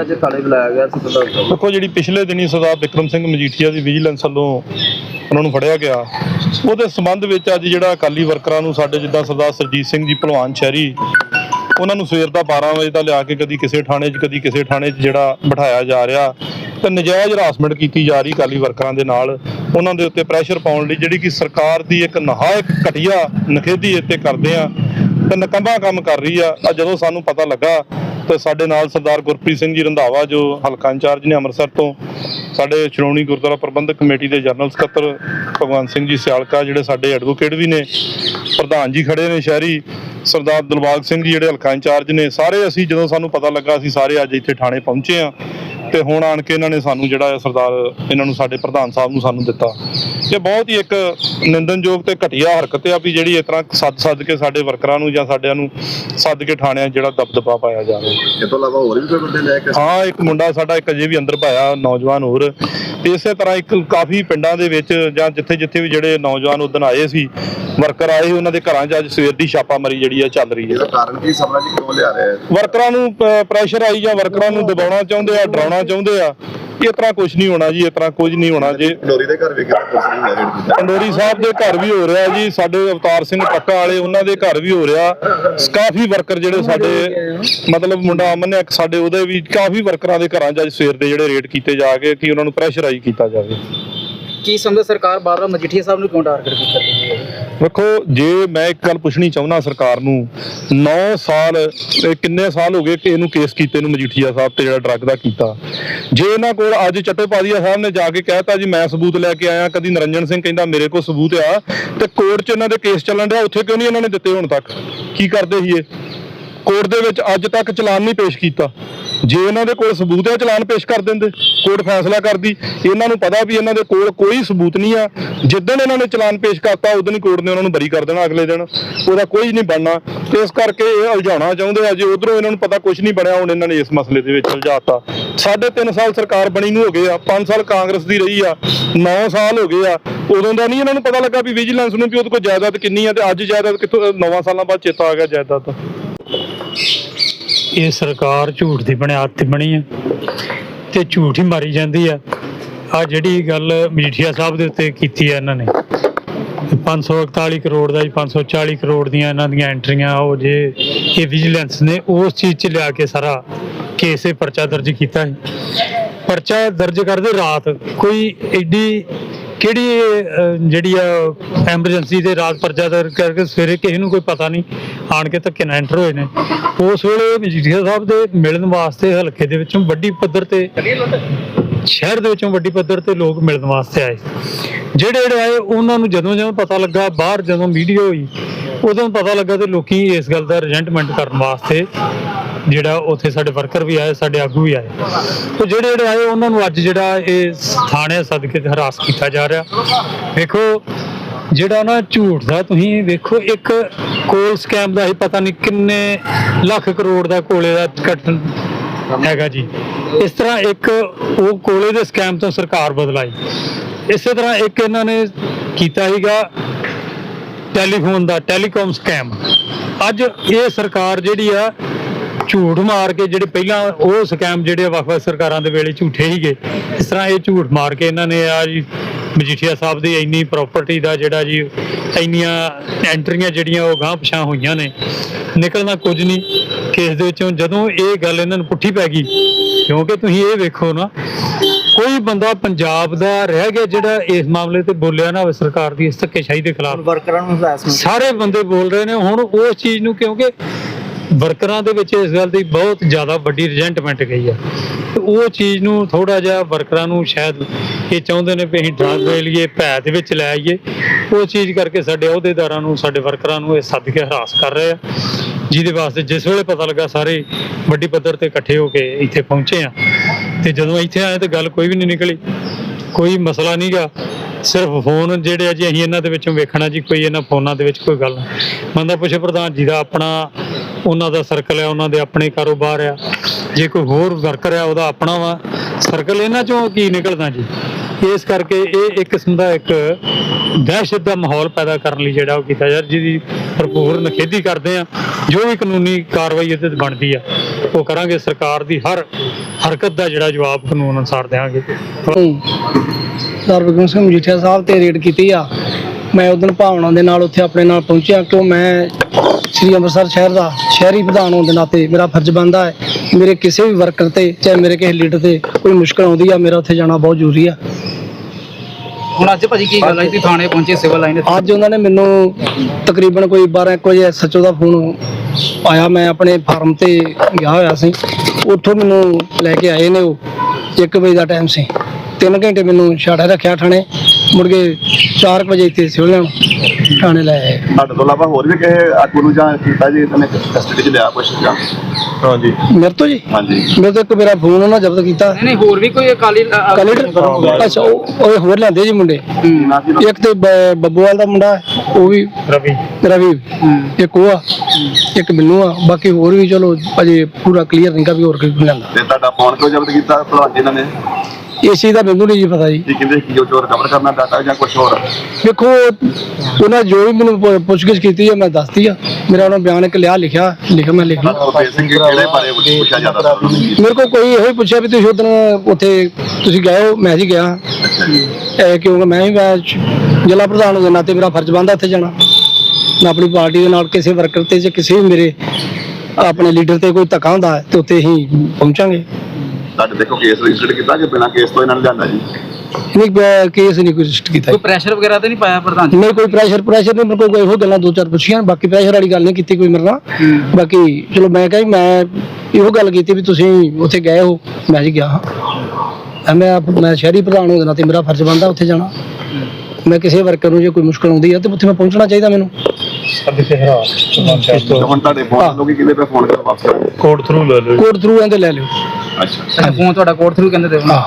ਅੱਜ ਥਾਣੇ ਬੁਲਾਇਆ ਗਿਆ ਸੀ ਪ੍ਰਧਾਨ ਦੇਖੋ ਜਿਹੜੀ ਪਿਛਲੇ ਦਿਨੀ ਸਰਦਾਰ ਵਿਕਰਮ ਸਿੰਘ ਮਜੀਠੀਆ ਦੀ ਵਿਜੀਲੈਂਸ ਵੱਲੋਂ ਉਹਨਾਂ ਨੂੰ ਫੜਿਆ ਗਿਆ, ਉਹਦੇ ਸੰਬੰਧ ਵਿੱਚ ਅੱਜ ਜਿਹੜਾ ਅਕਾਲੀ ਵਰਕਰਾਂ ਨੂੰ ਸਾਡੇ ਜਿੱਦਾਂ ਸਰਦਾਰ ਸਰਜੀਤ ਸਿੰਘ ਜੀ ਭਲਵਾਨ ਸ਼ਹਿਰੀ, ਉਹਨਾਂ ਨੂੰ ਸਵੇਰ ਦਾ 12 ਵਜੇ ਦਾ ਲਿਆ ਕੇ ਕਦੀ ਕਿਸੇ ਥਾਣੇ 'ਚ, ਕਦੀ ਕਿਸੇ ਥਾਣੇ 'ਚ ਜਿਹੜਾ ਬਿਠਾਇਆ ਜਾ ਰਿਹਾ, ਤੇ ਨਜਾਇਜ਼ ਹਰਾਸਮੈਂਟ ਕੀਤੀ ਜਾ ਰਹੀ ਅਕਾਲੀ ਵਰਕਰਾਂ ਦੇ ਨਾਲ, ਉਹਨਾਂ ਦੇ ਉੱਤੇ ਪ੍ਰੈਸ਼ਰ ਪਾਉਣ ਲਈ ਜਿਹੜੀ ਕਿ ਸਰਕਾਰ ਦੀ ਇੱਕ ਨਹਾਇਕ ਘਟੀਆ ਨਖੇਦੀ ਇੱਥੇ ਕਰਦੇ ਆ, ਤੇ ਨਕੰਮਾ ਕੰਮ ਕਰ ਰਹੀ ਆ ਜਦੋਂ ਸਾਨੂੰ ਪਤਾ ਲੱਗਾ ਤੇ ਸਾਡੇ ਨਾਲ ਸਰਦਾਰ ਗੁਰਪ੍ਰੀਤ ਸਿੰਘ ਜੀ ਰੰਧਾਵਾ, ਜੋ ਹਲਕਾ ਇੰਚਾਰਜ ਨੇ ਅੰਮ੍ਰਿਤਸਰ ਤੋਂ, ਸਾਡੇ ਸ਼੍ਰੋਮਣੀ ਗੁਰਦੁਆਰਾ ਪ੍ਰਬੰਧਕ ਕਮੇਟੀ ਦੇ ਜਨਰਲ ਸਕੱਤਰ ਭਗਵੰਤ ਸਿੰਘ ਜੀ ਸਿਆਲਕਾ, ਜਿਹੜੇ ਸਾਡੇ ਐਡਵੋਕੇਟ ਵੀ ਨੇ, ਪ੍ਰਧਾਨ ਜੀ ਖੜੇ ਨੇ ਸ਼ਹਿਰੀ, ਸਰਦਾਰ ਦਿਲਬਾਗ ਸਿੰਘ ਜੀ ਜਿਹੜੇ ਹਲਕਾ ਇੰਚਾਰਜ ਨੇ, ਸਾਰੇ ਅਸੀਂ ਜਦੋਂ ਸਾਨੂੰ ਪਤਾ ਲੱਗਾ, ਅਸੀਂ ਸਾਰੇ ਅੱਜ ਇੱਥੇ ਥਾਣੇ ਪਹੁੰਚੇ ਆ ਤੇ ਹੁਣ ਆਣ ਕੇ ਇਹਨਾਂ ਨੇ ਸਾਨੂੰ ਜਿਹੜਾ ਹੈ ਸਰਦਾਰ ਇਹਨਾਂ ਨੂੰ ਸਾਡੇ ਪ੍ਰਧਾਨ ਸਾਹਿਬ ਨੂੰ ਸਾਨੂੰ ਦਿੱਤਾ। ਇਹ ਬਹੁਤ ਹੀ ਇੱਕ ਨਿੰਦਨਯੋਗ ਤੇ ਘਟੀਆ ਹਰਕਤ ਆ ਵੀ ਜਿਹੜੀ ਇਸ ਤਰ੍ਹਾਂ ਸੱਦ ਸੱਦ ਕੇ ਸਾਡੇ ਵਰਕਰਾਂ ਨੂੰ ਜਾਂ ਸਾਡਿਆਂ ਨੂੰ ਸੱਦ ਕੇ ਥਾਣਿਆਂ ਜਿਹੜਾ ਦਬਦਬਾ ਪਾਇਆ ਜਾ ਰਿਹਾ। ਇਹ ਤੋਂ ਇਲਾਵਾ ਹੋਰ ਵੀ ਕੋਈ ਬੰਦੇ ਲੈ ਕੇ ਹਾਂ ਇੱਕ ਮੁੰਡਾ ਸਾਡਾ ਇੱਕ ਅਜੇ ਵੀ ਅੰਦਰ ਪਾਇਆ ਨੌਜਵਾਨ ਹੋਰ। ਤੇ ਇਸੇ ਤਰ੍ਹਾਂ ਇੱਕ ਕਾਫੀ ਪਿੰਡਾਂ ਦੇ ਵਿੱਚ ਜਾਂ ਜਿੱਥੇ ਜਿੱਥੇ ਵੀ ਜਿਹੜੇ ਨੌਜਵਾਨ ਉਦਣ ਆਏ ਸੀ ਵਰਕਰ ਆਏ ਸੀ, ਉਹਨਾਂ ਦੇ ਘਰਾਂ 'ਚ ਅੱਜ ਸਵੇਰ ਦੀ ਛਾਪਾਮਾਰੀ ਜਿਹੜੀ ਆ ਚੱਲ ਰਹੀ ਹੈ। ਇਹਦਾ ਕਾਰਨ ਕੀ ਸਮਝਣਾ ਜੀ ਕਿਉਂ ਲਿਆ ਰਿਹਾ ਹੈ ਵਰਕਰਾਂ ਨੂੰ ਪ੍ਰੈਸ਼ਰ ਆਈ ਜਾਂ ਵਰਕਰਾਂ ਨੂੰ ਦਬਾਉਣਾ ਚਾਹੁੰਦੇ ਆ ਡਰਾਉਣਾ ਚਾਹੁੰਦੇ ਆ ਇਸ ਤਰ੍ਹਾਂ ਕੁਝ ਨਹੀਂ ਹੋਣਾ ਜੀ ਇਸ ਤਰ੍ਹਾਂ ਕੁਝ ਨਹੀਂ ਹੋਣਾ ਜੇ। ਡੋਰੀ ਦੇ ਘਰ ਵੀ ਕਿਹੜਾ ਪੁਲਿਸ ਨੇ ਰੇਡ ਕੀਤਾ ਪੰਡੋਰੀ ਸਾਹਿਬ ਦੇ ਘਰ ਵੀ ਹੋ ਰਿਹਾ ਜੀ ਸਾਡੇ ਅਵਤਾਰ ਸਿੰਘ ਪੱਕਾ ਵਾਲੇ ਉਹਨਾਂ ਦੇ ਘਰ ਵੀ ਹੋ ਰਿਹਾ। ਕਾਫੀ ਵਰਕਰ ਜਿਹੜੇ ਸਾਡੇ ਮਤਲਬ ਮੁੰਡਾ ਅਮਨ ਨੇ ਇੱਕ ਸਾਡੇ ਉਹਦੇ ਵੀ ਕਾਫੀ ਵਰਕਰਾਂ ਦੇ ਘਰਾਂ 'ਚ ਅੱਜ ਸਵੇਰ ਦੇ ਜਿਹੜੇ ਰੇਡ ਕੀਤੇ ਜਾ ਕੇ ਕਿ ਉਹਨਾਂ ਨੂੰ ਪ੍ਰੈਸ਼ਰਾਈਜ਼ ਕੀਤਾ ਜਾਵੇ। ਕੀ ਸਮਝਦਾ ਸਰਕਾਰ ਬਾਰ-ਬਾਰ ਮਜੀਠੀਆ ਸਾਹਿਬ ਨੂੰ ਕਿਉਂ ਟਾਰਗੇਟ ਕੀਤਾ? ਰਹੀ ਹੈ ਵੇਖੋ ਜੇ ਮੈਂ ਇੱਕ ਗੱਲ ਪੁੱਛਣੀ ਚਾਹੁੰਦਾ ਸਰਕਾਰ ਨੂੰ 9 ਸਾਲ, ਇਹ ਕਿੰਨੇ ਸਾਲ ਹੋ ਗਏ ਕਿ ਇਹਨੂੰ ਕੇਸ ਕੀਤੇ ਨੂੰ ਮਜੀਠੀਆ ਸਾਹਿਬ ਤੇ ਜਿਹੜਾ ਡਰੱਗ ਦਾ ਕੀਤਾ? ਜੇ ਇਹਨਾਂ ਕੋਲ ਅੱਜ ਚੱਟੋਪਾਧੀਆ ਸਾਹਿਬ ਨੇ ਜਾ ਕੇ ਕਹਿਤਾ ਜੀ, ਮੈਂ ਸਬੂਤ ਲੈ ਕੇ ਆਇਆ, ਕਦੀ ਨਰਿੰਜਨ ਸਿੰਘ ਕਹਿੰਦਾ ਮੇਰੇ ਕੋਲ ਸਬੂਤ ਆ, ਤੇ ਕੋਰਟ 'ਚ ਇਹਨਾਂ ਦੇ ਕੇਸ ਚੱਲਣ ਰਿਹਾ ਉੱਥੇ ਕਿਉਂ ਨਹੀਂ ਇਹਨਾਂ ਨੇ ਦਿੱਤੇ ਹੁਣ ਤੱਕ? ਕੀ ਕਰਦੇ ਸੀ ਇਹ ਕੋਰਟ ਦੇ ਵਿੱਚ ਅੱਜ ਤੱਕ ਚਲਾਨ ਨਹੀਂ ਪੇਸ਼ ਕੀਤਾ। ਜੇ ਇਹਨਾਂ ਦੇ ਕੋਲ ਸਬੂਤ ਹੈ ਚਲਾਨ ਪੇਸ਼ ਕਰ ਦਿੰਦੇ। ਕੋਰਟ ਫੈਸਲਾ ਕਰਦੀ। ਇਹਨਾਂ ਨੂੰ ਪਤਾ ਵੀ ਇਹਨਾਂ ਦੇ ਕੋਲ ਕੋਈ ਸਬੂਤ ਨਹੀਂ ਆ। ਜਿੱਦਣ ਇਹਨਾਂ ਨੇ ਚਲਾਨ ਪੇਸ਼ ਕਰਤਾ ਉਦੋਂ ਹੀ ਕੋਰਟ ਨੇ ਉਹਨਾਂ ਨੂੰ ਬਰੀ ਕਰ ਦੇਣਾ ਅਗਲੇ ਦਿਨ। ਉਹਦਾ ਕੋਈ ਨਹੀਂ ਬਣਨਾ। ਤੇ ਇਸ ਕਰਕੇ ਇਹ ਉਲਝਾਉਣਾ ਚਾਹੁੰਦੇ ਆ ਜੇ ਉਧਰੋਂ ਇਹਨਾਂ ਨੂੰ ਪਤਾ ਕੁਝ ਨਹੀਂ ਬਣਿਆ, ਹੁਣ ਇਹਨਾਂ ਨੇ ਇਸ ਮਸਲੇ ਦੇ ਵਿੱਚ ਉਲਝਾਤਾ। ਸਾਢੇ ਤਿੰਨ ਸਾਲ ਸਰਕਾਰ ਬਣੀ ਨੂੰ ਹੋ ਗਏ ਆ। 5 ਸਾਲ ਕਾਂਗਰਸ ਦੀ ਰਹੀ ਆ। 9 ਸਾਲ ਹੋ ਗਏ ਆ। ਉਦੋਂ ਦਾ ਨਹੀਂ ਇਹਨਾਂ ਨੂੰ ਪਤਾ ਲੱਗਾ ਵੀ ਵਿਜੀਲੈਂਸ ਨੂੰ ਵੀ ਉਹਦੇ ਕੋਲ ਜਾਇਦਾਦ ਕਿੰਨੀ ਆ ਤੇ ਅੱਜ ਜਾਇਦਾਦ ਕਿੱਥੋਂ 9 ਸਾਲਾਂ ਬਾਅਦ ਚੇਤਾ ਆ ਗਿਆ ਜਾਇਦਾਦ ਦਾ। ਇਹ ਸਰਕਾਰ ਝੂਠ ਦੀ ਬੁਨਿਆਦ ਤੇ ਬਣੀ ਹੈ ਤੇ ਝੂਠ ਹੀ ਮਾਰੀ ਜਾਂਦੀ ਆ। ਆ ਜਿਹੜੀ ਗੱਲ ਮਜੀਠੀਆ ਸਾਹਿਬ ਦੇ ਉੱਤੇ ਕੀਤੀ ਹੈ ਇਹਨਾਂ ਨੇ। 541 ਕਰੋੜ ਦਾ ਜੀ 540 ਕਰੋੜ ਦੀਆਂ ਇਹਨਾਂ ਦੀਆਂ ਐਂਟਰੀਆਂ, ਉਹ ਜੇ ਇਹ ਵਿਜੀਲੈਂਸ ਨੇ ਉਸ ਚੀਜ਼ 'ਚ ਲਿਆ ਕੇ ਸਾਰਾ ਕੇਸ ਪਰਚਾ ਦਰਜ ਕੀਤਾ ਹੈ ਪਰਚਾ ਦਰਜ ਕਰਦੇ ਰਾਤ ਕੋਈ ਐਡੀ ਕਿਹੜੀ ਅਹ, ਜਿਹੜੀ ਆ ਐਮਰਜੈਂਸੀ ਦੇ ਰਾਤ ਪਰਜਾ ਦਰ ਕਰਕੇ ਸਵੇਰੇ ਕਿਸੇ ਨੂੰ ਕੋਈ ਪਤਾ ਨਹੀਂ ਆਣ ਕੇ ਧੱਕੇ ਨਾਲ ਐਂਟਰ ਹੋਏ ਨੇ। ਉਸ ਵੇਲੇ ਮਜੀਠੀਆ ਸਾਹਿਬ ਦੇ ਮਿਲਣ ਵਾਸਤੇ ਹਲਕੇ ਦੇ ਵਿੱਚੋਂ ਵੱਡੀ ਪੱਧਰ ਤੇ ਸ਼ਹਿਰ ਦੇ ਵਿੱਚੋਂ ਵੱਡੀ ਪੱਧਰ ਤੇ ਲੋਕ ਮਿਲਣ ਵਾਸਤੇ ਆਏ। ਜਿਹੜੇ ਜਿਹੜੇ ਆਏ ਉਹਨਾਂ ਨੂੰ ਜਦੋਂ ਜਦੋਂ ਪਤਾ ਲੱਗਾ ਬਾਹਰ ਜਦੋਂ ਵੀਡੀਓ ਹੋਈ ਉਦੋਂ ਪਤਾ ਲੱਗਾ ਤੇ ਲੋਕੀ ਇਸ ਗੱਲ ਦਾ ਰਿਜੈਂਟਮੈਂਟ ਕਰਨ ਵਾਸਤੇ ਜਿਹੜਾ ਉੱਥੇ ਸਾਡੇ ਵਰਕਰ ਵੀ ਆਏ, ਸਾਡੇ ਆਗੂ ਵੀ ਆਏ। ਤੇ ਜਿਹੜੇ ਜਿਹੜੇ ਆਏ, ਉਹਨਾਂ ਨੂੰ ਅੱਜ ਜਿਹੜਾ ਇਹ ਥਾਣੇ ਸਦਕੇ ਤੇ ਹਰਾਸ ਕੀਤਾ ਜਾ ਰਿਹਾ। ਵੇਖੋ, ਜਿਹੜਾ ਨਾ ਝੂਠ ਦਾ, ਤੁਸੀਂ ਵੇਖੋ, ਇੱਕ ਕੋਲ ਸਕੈਮ ਦਾ ਹੀ ਪਤਾ ਨਹੀਂ ਕਿੰਨੇ ਲੱਖ ਕਰੋੜ ਦਾ ਕੋਲੇ ਦਾ ਕੱਟਣ ਹੈਗਾ ਜੀ। ਇਸ ਤਰ੍ਹਾਂ ਇੱਕ ਉਹ ਕੋਲੇ ਦੇ ਸਕੈਮ ਤੋਂ ਸਰਕਾਰ ਬਦਲਾਈ। ਇਸੇ ਤਰ੍ਹਾਂ ਇੱਕ ਇਹਨਾਂ ਨੇ ਕੀਤਾ ਸੀਗਾ, ਟੈਲੀਫੋਨ ਦਾ, ਟੈਲੀਕਾਮ ਸਕੈਮ ਅੱਜ ਇਹ ਸਰਕਾਰ ਜਿਹੜੀ ਆ ਝੂਠ ਮਾਰ ਕੇ ਜਿਹੜੇ ਪਹਿਲਾਂ ਉਹ ਸਕੈਮ ਜਿਹੜੇ ਵੱਖ-ਵੱਖ ਸਰਕਾਰਾਂ ਦੇ ਵੇਲੇ ਝੂਠੇ ਸੀਗੇ ਇਸ ਤਰ੍ਹਾਂ ਇਹ ਝੂਠ ਮਾਰ ਕੇ ਇਹਨਾਂ ਨੇ ਆ ਜੀ ਮਜੀਠੀਆ ਸਾਹਿਬ ਦੀ ਇੰਨੀ ਪ੍ਰਾਪਰਟੀ ਦਾ ਜਿਹੜਾ ਜੀ ਇੰਨੀਆਂ ਐਂਟਰੀਆਂ ਜਿਹੜੀਆਂ ਉਹ ਗਾਂਹ ਪਛਾਂ ਹੋਈਆਂ ਨੇ ਨਿਕਲਣਾ ਕੁਝ ਨਹੀਂ ਕੇਸ ਦੇ ਵਿੱਚੋਂ ਜਦੋਂ ਇਹ ਗੱਲ ਇਹਨਾਂ ਨੂੰ ਪੁੱਠੀ ਪੈ ਗਈ ਕਿਉਂਕਿ ਤੁਸੀਂ ਇਹ ਵੇਖੋ ਨਾ ਕੋਈ ਬੰਦਾ ਪੰਜਾਬ ਦਾ ਰਹਿ ਗਿਆ ਜਿਹੜਾ ਇਸ ਮਾਮਲੇ ਤੇ ਬੋਲਿਆ ਨਾ ਹੋਵੇ ਸਰਕਾਰ ਦੀ ਇਸ ਧੱਕੇਸ਼ਾਹੀ ਦੇ ਖਿਲਾਫ। ਵਰਕਰਾਂ ਨੂੰ ਸਾਰੇ ਬੰਦੇ ਬੋਲ ਰਹੇ ਨੇ ਹੁਣ ਉਸ ਚੀਜ਼ ਨੂੰ ਕਿਉਂਕਿ ਵਰਕਰਾਂ ਦੇ ਵਿੱਚ ਇਸ ਗੱਲ ਦੀ ਬਹੁਤ ਜ਼ਿਆਦਾ ਵੱਡੀ ਰਿਜੈਂਟਮੈਂਟ ਗਈ ਆ। ਉਹ ਚੀਜ਼ ਨੂੰ ਥੋੜਾ ਜਿਹਾ ਵਰਕਰਾਂ ਨੂੰ ਸ਼ਾਇਦ ਇਹ ਚਾਹੁੰਦੇ ਨੇ ਵੀ ਅਸੀਂ ਡਰਾ ਦੇ ਲਈਏ ਭੈ ਦੇ ਵਿੱਚ ਲੈ ਆਈਏ। ਉਹ ਚੀਜ਼ ਕਰਕੇ ਸਾਡੇ ਅਹੁਦੇਦਾਰਾਂ ਨੂੰ, ਸਾਡੇ ਵਰਕਰਾਂ ਨੂੰ ਇਹ ਸੱਦ ਕੇ ਹਰਾਸ ਕਰ ਰਹੇ ਆ। ਜਿਹਦੇ ਵਾਸਤੇ ਜਿਸ ਵੇਲੇ ਪਤਾ ਲੱਗਾ ਸਾਰੇ ਵੱਡੀ ਪੱਧਰ ਤੇ ਇਕੱਠੇ ਹੋ ਕੇ ਇੱਥੇ ਪਹੁੰਚੇ ਆ। ਤੇ ਜਦੋਂ ਇੱਥੇ ਆਏ ਤੇ ਗੱਲ ਕੋਈ ਵੀ ਨਹੀਂ ਨਿਕਲੀ। ਕੋਈ ਮਸਲਾ ਨਹੀਂਗਾ ਸਿਰਫ ਫੋਨ ਜਿਹੜੇ ਆ ਜੀ ਅਸੀਂ ਇਹਨਾਂ ਦੇ ਵਿੱਚੋਂ ਵੇਖਣਾ ਜੀ, ਕੋਈ ਇਹਨਾਂ ਫੋਨਾਂ ਦੇ ਵਿੱਚ ਕੋਈ ਗੱਲ ਨਹੀਂ। ਬੰਦਾ ਪੁੱਛੇ ਪ੍ਰਧਾਨ ਜੀ ਦਾ ਆਪਣਾ ਉਹਨਾਂ ਦਾ ਸਰਕਲ ਹੈ, ਉਹਨਾਂ ਦੇ ਆਪਣੇ ਕਾਰੋਬਾਰ ਆ। ਜੇ ਕੋਈ ਹੋਰ ਵਰਕਰ ਆ ਉਹਦਾ ਆਪਣਾ ਵਾ। ਸਰਕਲ ਇਹਨਾਂ ਚੋਂ ਕੀ ਨਿਕਲਦਾ ਜੀ? ਇਸ ਕਰਕੇ ਇਹ ਇੱਕ ਕਿਸਮ ਦਾ ਇੱਕ ਦਹਿਸ਼ਤ ਦਾ ਮਾਹੌਲ ਪੈਦਾ ਕਰਨ ਲਈ ਜਿਹੜਾ ਉਹ ਕੀਤਾ ਯਾਰ ਜਿਹਦੀ ਭਰਪੂਰ ਨਖੇਦੀ ਕਰਦੇ ਆ। ਜੋ ਵੀ ਕਾਨੂੰਨੀ ਕਾਰਵਾਈ ਇਹਦੇ ਤੇ ਬਣਦੀ ਆ, ਉਹ ਕਰਾਂਗੇ। ਸਰਕਾਰ ਦੀ ਹਰ ਹਰਕਤ ਦਾ ਜਿਹੜਾ ਜਵਾਬ ਕਾਨੂੰਨ ਅਨੁਸਾਰ ਦੇਵਾਂਗੇ ਸਰ ਸਿੰਘ ਮਜੀਠੀਆ ਸਾਹਿਬ, ਤੇ ਰੇਡ ਕੀਤੀ ਆ। ਮੈਂ ਉਦੋਂ ਭਾਵਨਾ ਦੇ ਨਾਲ ਉੱਥੇ ਆਪਣੇ ਨਾਲ ਪਹੁੰਚਿਆ, ਕਿਉਂ ਮੈਂ ਸ੍ਰੀ ਅੰਮ੍ਰਿਤਸਰ ਸ਼ਹਿਰ ਦਾ ਸ਼ਹਿਰੀ ਪ੍ਰਧਾਨ ਹੋਣ ਦੇ ਨਾਤੇ ਮੇਰਾ ਫਰਜ਼ ਬਣਦਾ ਹੈ ਮੇਰੇ ਕਿਸੇ ਵੀ ਵਰਕਰ ਤੇ ਚਾਹੇ ਮੇਰੇ ਕਿਸੇ ਲੀਡਰ ਤੇ ਕੋਈ ਮੁਸ਼ਕਲ ਆਉਂਦੀ ਆ ਮੇਰਾ ਉੱਥੇ ਜਾਣਾ ਬਹੁਤ ਜ਼ਰੂਰੀ ਆ। ਹੁਣ ਅੱਜ ਭਾਜੀ ਕੀ ਗੱਲ ਹੈ ਤੁਸੀਂ ਥਾਣੇ ਪਹੁੰਚੇ ਸਿਵਲ ਲਾਈਨ ਅੱਜ ਉਹਨਾਂ ਨੇ ਮੈਨੂੰ ਤਕਰੀਬਨ ਕੋਈ 12 ਇੱਕ ਵਜੇ ਐਸਐਚਓ ਦਾ ਫੋਨ ਆਇਆ ਮੈਂ ਆਪਣੇ ਫਾਰਮ ਤੇ ਗਿਆ ਹੋਇਆ ਸੀ। ਉੱਥੋਂ ਮੈਨੂੰ ਲੈ ਕੇ ਆਏ ਨੇ ਉਹ 1 ਵਜੇ ਦਾ ਟਾਈਮ ਸੀ। 3 ਘੰਟੇ ਮੈਨੂੰ ਛਾੜਾ ਰੱਖਿਆ ਥਾਣੇ। ਮੁੜ ਕੇ 4 ਵਜੇ ਇੱਥੇ ਸਿਵਲ ਥਾਣੇ ਲੈ ਆਏ। ਤੁਹਾਡੇ ਤੋਂ ਇਲਾਵਾ ਹੋਰ ਵੀ ਕਿਸੇ ਆਗੂ ਨੂੰ ਜਾਂ ਕੀਤਾ ਜੀ ਇਹਨਾਂ ਕਸਟਡੀ 'ਚ ਲਿਆ ਕੁਛ ਜਾਂ? ਹਾਂਜੀ। ਮੇਰੇ ਤੋਂ ਜੀ? ਹਾਂਜੀ। ਮੇਰੇ ਤੋਂ ਇੱਕ ਮੇਰਾ ਫੋਨ ਉਹਨਾਂ ਜ਼ਬਤ ਕੀਤਾ। ਨਹੀਂ ਨਹੀਂ ਹੋਰ ਵੀ ਕੋਈ ਅਕਾਲੀ ਕੈਲੀਡਰ ਅੱਛਾ ਉਹ ਉਹ ਹੋਰ ਲੈਂਦੇ ਜੀ ਮੁੰਡੇ। ਕੀ ਇੱਕ ਤੇ ਬੱਬੂਵਾਲ ਦਾ ਮੁੰਡਾ ਉਹ ਵੀ ਰਵੀ। ਰਵੀ। ਇੱਕ ਉਹ ਆ ਇੱਕ ਮੈਨੂੰ ਆ ਬਾਕੀ ਹੋਰ ਵੀ ਚਲੋ ਅਜੇ ਪੂਰਾ ਕਲੀਅਰ ਨਹੀਂਗਾ ਵੀ ਹੋਰ ਕੋਈ ਲੈਂਦਾ ਤੇ ਤੁਹਾਡਾ ਫੋਨ ਕਿਉਂ ਜ਼ਬਤ ਕੀਤਾ ਭਲਵਾਨ ਜੀ ਨੇ? ਇਸ ਚੀਜ਼ ਦਾ ਮੈਨੂੰ ਨਹੀਂ ਜੀ ਪਤਾ ਜੀ। ਕੀ ਕਹਿੰਦੇ ਕੀ ਉਹ ਚੋਰ ਕਵਰ ਕਰਨਾ ਡਾਟਾ ਜਾਂ ਕੁਝ ਹੋਰ। ਵੇਖੋ ਉਹਨਾਂ ਜੋ ਵੀ ਮੈਨੂੰ ਪੁ- ਪੁੱਛਗਿੱਛ ਕੀਤੀ ਹੈ ਮੈਂ ਦੱਸਤੀ ਆ। ਮੇਰਾ ਉਹਨਾਂ ਬਿਆਨ ਇੱਕ ਲਿਆ ਲਿਖਿਆ ਲਿਖ ਮੈਂ ਲਿਖੀ ਹਰਪ੍ਰੀਤ ਸਿੰਘ ਕਿਹੜੇ ਬਾਰੇ ਪੁੱਛਿਆ ਜਾਂਦਾ ਸੀ ਉਹਨਾਂ ਨੂੰ? ਮੇਰੇ ਕੋਲ ਕੋਈ ਇਹੋ ਹੀ ਪੁੱਛਿਆ ਵੀ ਤੁਸੀਂ ਉਦੋਂ ਉੱਥੇ ਤੁਸੀਂ ਗਏ ਹੋ ਮੈਂ ਜੀ ਗਿਆ। ਇਹ ਕਿਉਂਕਿ ਮੈਂ ਵੀ ਮੈਂ ਜ਼ਿਲ੍ਹਾ ਪ੍ਰਧਾਨ ਦੇ ਨਾਤੇ ਮੇਰਾ ਫਰਜ਼ ਬਣਦਾ ਇੱਥੇ ਜਾਣਾ। ਮੈਂ ਆਪਣੀ ਪਾਰਟੀ ਦੇ ਨਾਲ ਕਿਸੇ ਵਰਕਰ ਤੇ ਜਾਂ ਕਿਸੇ ਵੀ ਮੇਰੇ ਆਪਣੇ ਲੀਡਰ ਤੇ ਕੋਈ ਧੱਕਾ ਹੁੰਦਾ ਹੈ ਤੇ ਉੱਤੇ ਹੀ ਪਹੁੰਚਾਂਗੇ। ਤੁਹਾਡੇ ਦੇਖੋ ਕੇਸ ਰਜਿਸਟਰ ਕੀਤਾ ਕਿ ਬਿਨਾਂ ਕੇਸ ਤੋਂ ਇਹਨਾਂ ਨੇ ਲਿਆਂਦਾ ਜੀ? ਨਹੀਂ ਬ- ਕੇਸ ਨਹੀਂ ਕੋਈ ਰਜਿਸਟਰ ਕੀਤਾ ਕੋਈ ਪ੍ਰੈਸ਼ਰ ਵਗੈਰਾ ਤੇ ਨਹੀਂ ਪਾਇਆ ਪ੍ਰਧਾਨ ਜੀ? ਨਹੀਂ ਕੋਈ ਪ੍ਰੈਸ਼ਰ ਪ੍ਰੈਸ਼ਰ ਨਹੀਂ ਮੇਰੇ ਕੋਲ ਕੋਈ ਇਹੋ ਗੱਲਾਂ ਦੋ ਚਾਰ ਪੁੱਛੀਆਂ ਬਾਕੀ ਪ੍ਰੈਸ਼ਰ ਵਾਲੀ ਗੱਲ ਨਹੀਂ ਕੀਤੀ ਕੋਈ ਮੇਰੇ ਨਾਲ। ਬਾਕੀ ਚਲੋ ਮੈਂ ਕਹਾਂ ਮੈਂ ਇਹੋ ਗੱਲ ਕੀਤੀ ਵੀ ਤੁਸੀਂ ਉੱਥੇ ਗਏ ਹੋ ਮੈਂ ਜੀ ਗਿਆ ਹਾਂ। ਐ ਮੈਂ ਆਪ- ਮੈਂ ਸ਼ਹਿਰੀ ਪ੍ਰਧਾਨ ਹੋਣ ਦੇ ਨਾਤੇ ਮੇਰਾ ਫਰਜ਼ ਬਣਦਾ ਉੱਥੇ ਜਾਣਾ। ਮੈਂ ਕਿਸੇ ਵਰਕਰ ਨੂੰ ਜੇ ਕੋਈ ਮੁਸ਼ਕਲ ਆਉਂਦੀ ਆ ਤੇ ਉੱਥੇ ਮੈਂ ਪਹੁੰਚਣਾ ਚਾਹੀਦਾ ਮੈਨੂੰ। ਤੇ ਹੁਣ ਤੁਹਾਡੇ ਫੋਨ ਲੋਕੀ ਕਿਹਦੇ ਪੇ ਫੋਨ ਕਰ ਵਾਪਸ। ਕੋਰਟ ਥਰੂ ਲੈ ਲਓ ਕੋਡ ਥਰੂ ਆਂਦੇ ਲੈ ਲਿਓ। ਅੱਛਾ ਅੱਛਾ। ਫੋਨ ਤੁਹਾਡਾ ਕੋਰਟ ਥਰੂ ਕਹਿੰਦੇ ਤੇ ਹਾਂ।